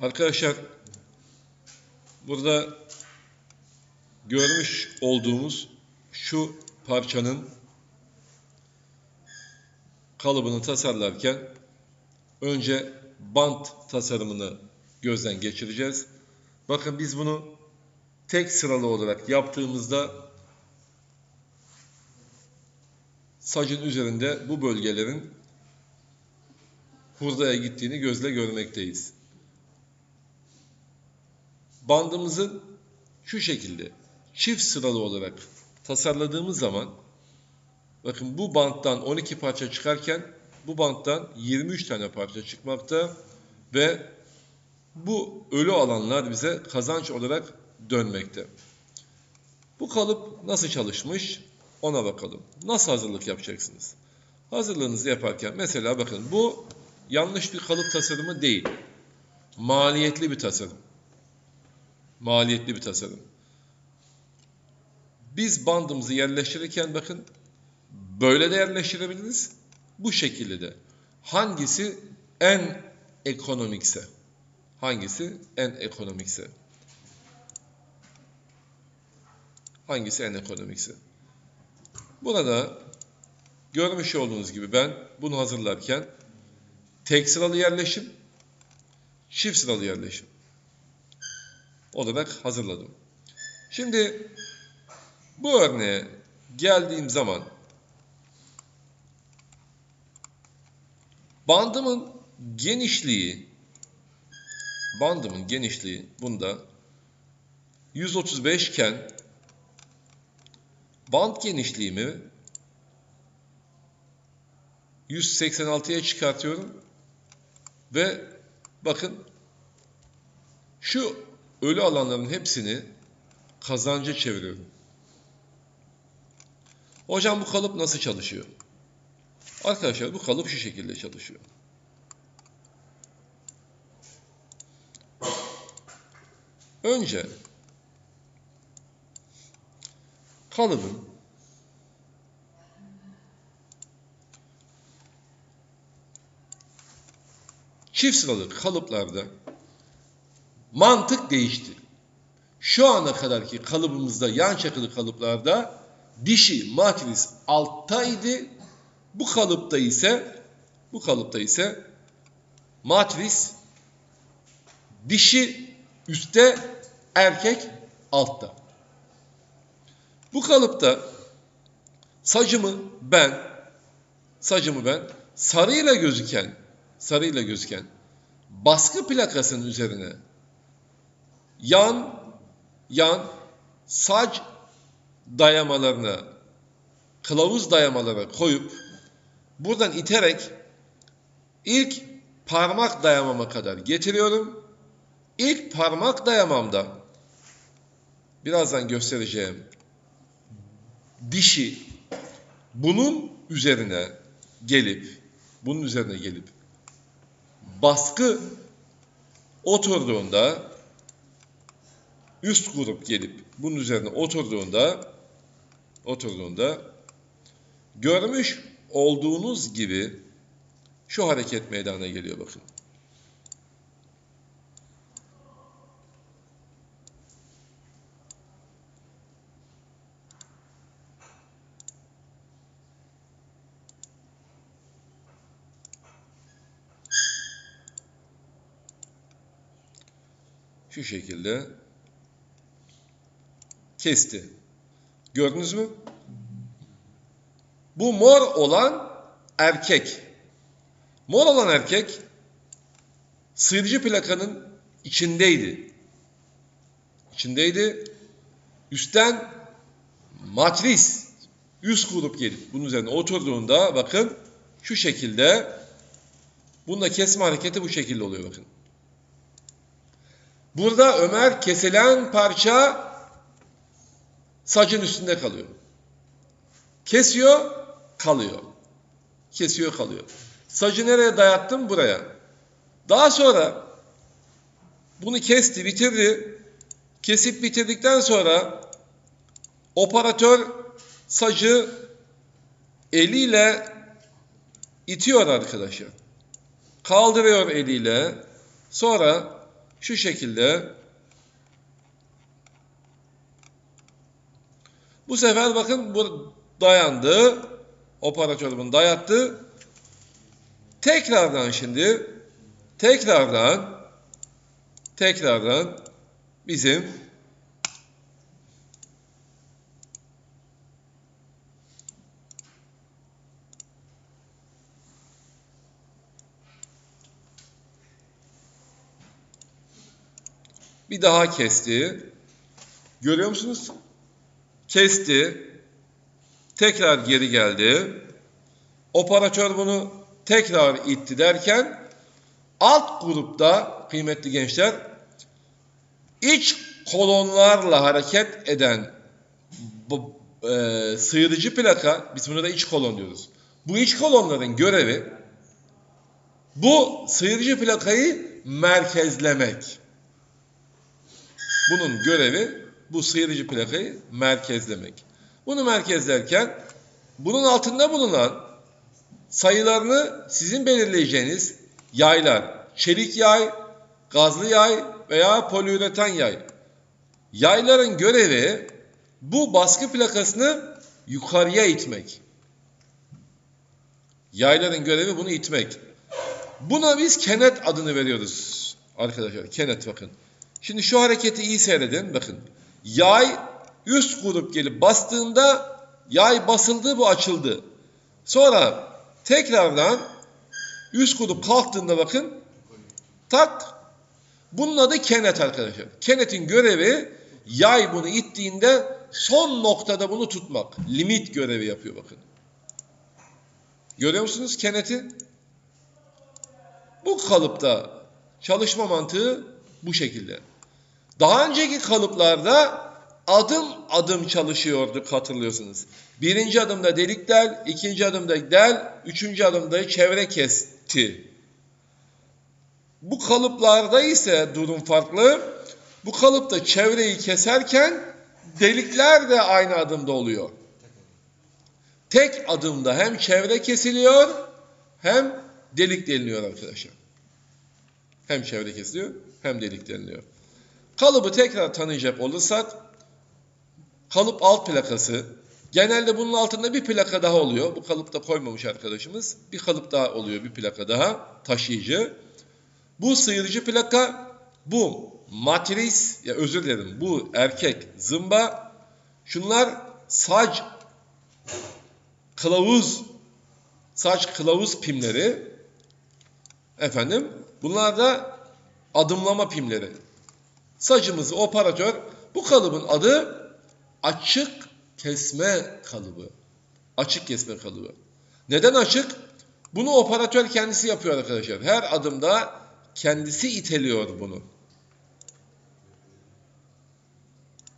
Arkadaşlar burada görmüş olduğumuz şu parçanın kalıbını tasarlarken önce bant tasarımını gözden geçireceğiz. Bakın biz bunu tek sıralı olarak yaptığımızda sacın üzerinde bu bölgelerin hurdaya gittiğini gözle görmekteyiz. Bandımızın şu şekilde çift sıralı olarak tasarladığımız zaman bakın bu banttan 12 parça çıkarken bu banttan 23 tane parça çıkmakta ve bu ölü alanlar bize kazanç olarak dönmekte. Bu kalıp nasıl çalışmış ona bakalım. Nasıl hazırlık yapacaksınız? Hazırlığınızı yaparken mesela bakın bu yanlış bir kalıp tasarımı değil. Maliyetli bir tasarım. Maliyetli bir tasarım. Biz bandımızı yerleştirirken bakın böyle de yerleştirebiliriz. Bu şekilde de. Hangisi en ekonomikse? Hangisi en ekonomikse? Hangisi en ekonomikse? Burada görmüş olduğunuz gibi ben bunu hazırlarken tek sıralı yerleşim, çift sıralı yerleşim olarak hazırladım. Şimdi bu örneğe geldiğim zaman bandımın genişliği bandımın genişliği bunda 135 iken band genişliğimi 186'ya çıkartıyorum ve bakın şu ölü alanların hepsini kazanca çeviriyorum. Hocam bu kalıp nasıl çalışıyor? Arkadaşlar bu kalıp şu şekilde çalışıyor. Önce kalıbın çift sıralı kalıplarda mantık değişti. Şu ana kadarki kalıbımızda yan çakılı kalıplarda dişi matris alttaydı. Bu kalıpta ise bu kalıpta ise matris dişi üstte erkek altta. Bu kalıpta sacımı ben sacımı ben sarıyla gözüken sarıyla gözüken baskı plakasının üzerine yan yan sac dayamalarına kılavuz dayamalara koyup buradan iterek ilk parmak dayamama kadar getiriyorum. İlk parmak dayamamda birazdan göstereceğim dişi bunun üzerine gelip bunun üzerine gelip baskı oturduğunda üst grup gelip bunun üzerine oturduğunda oturduğunda görmüş olduğunuz gibi şu hareket meydana geliyor bakın. Şu şekilde kesti. Gördünüz mü? Bu mor olan erkek. Mor olan erkek sıyırıcı plakanın içindeydi. İçindeydi. Üstten matris üst grup gelip bunun üzerine oturduğunda bakın şu şekilde bunda kesme hareketi bu şekilde oluyor bakın. Burada Ömer kesilen parça sacın üstünde kalıyor. Kesiyor, kalıyor. Kesiyor, kalıyor. Sacı nereye dayattım? Buraya. Daha sonra bunu kesti, bitirdi. Kesip bitirdikten sonra operatör sacı eliyle itiyor arkadaşlar. Kaldırıyor eliyle. Sonra Şu şekilde. Bu sefer bakın bu dayandı. Operatör bunu dayattı. Tekrardan şimdi tekrardan tekrardan bizim bir daha kesti. Görüyor musunuz? Kesti. Tekrar geri geldi. Operatör bunu tekrar itti derken alt grupta kıymetli gençler iç kolonlarla hareket eden bu e, sıyırıcı plaka, biz buna da iç kolon diyoruz. Bu iç kolonların görevi bu sıyırıcı plakayı merkezlemek. Bunun görevi bu sıyırıcı plakayı merkezlemek. Bunu merkezlerken bunun altında bulunan sayılarını sizin belirleyeceğiniz yaylar, çelik yay, gazlı yay veya poliüretan yay. Yayların görevi bu baskı plakasını yukarıya itmek. Yayların görevi bunu itmek. Buna biz kenet adını veriyoruz arkadaşlar. Kenet bakın. Şimdi şu hareketi iyi seyredin. Bakın. Yay üst grup gelip bastığında yay basıldı bu açıldı. Sonra tekrardan üst grup kalktığında bakın tak bunun adı kenet arkadaşlar. Kenetin görevi yay bunu ittiğinde son noktada bunu tutmak. Limit görevi yapıyor bakın. Görüyor musunuz keneti? Bu kalıpta çalışma mantığı bu şekilde. Daha önceki kalıplarda adım adım çalışıyorduk hatırlıyorsunuz. Birinci adımda delik del, ikinci adımda del, üçüncü adımda çevre kesti. Bu kalıplarda ise durum farklı. Bu kalıpta çevreyi keserken delikler de aynı adımda oluyor. Tek adımda hem çevre kesiliyor hem delik deliniyor arkadaşlar. Hem çevre kesiliyor hem delik deliniyor. Kalıbı tekrar tanıyacak olursak kalıp alt plakası genelde bunun altında bir plaka daha oluyor. Bu kalıpta koymamış arkadaşımız. Bir kalıp daha oluyor bir plaka daha taşıyıcı. Bu sıyırıcı plaka bu matris ya özür dilerim bu erkek zımba şunlar saç kılavuz saç kılavuz pimleri efendim bunlar da adımlama pimleri. Sacımızı operatör bu kalıbın adı açık kesme kalıbı. Açık kesme kalıbı. Neden açık? Bunu operatör kendisi yapıyor arkadaşlar. Her adımda kendisi iteliyor bunu.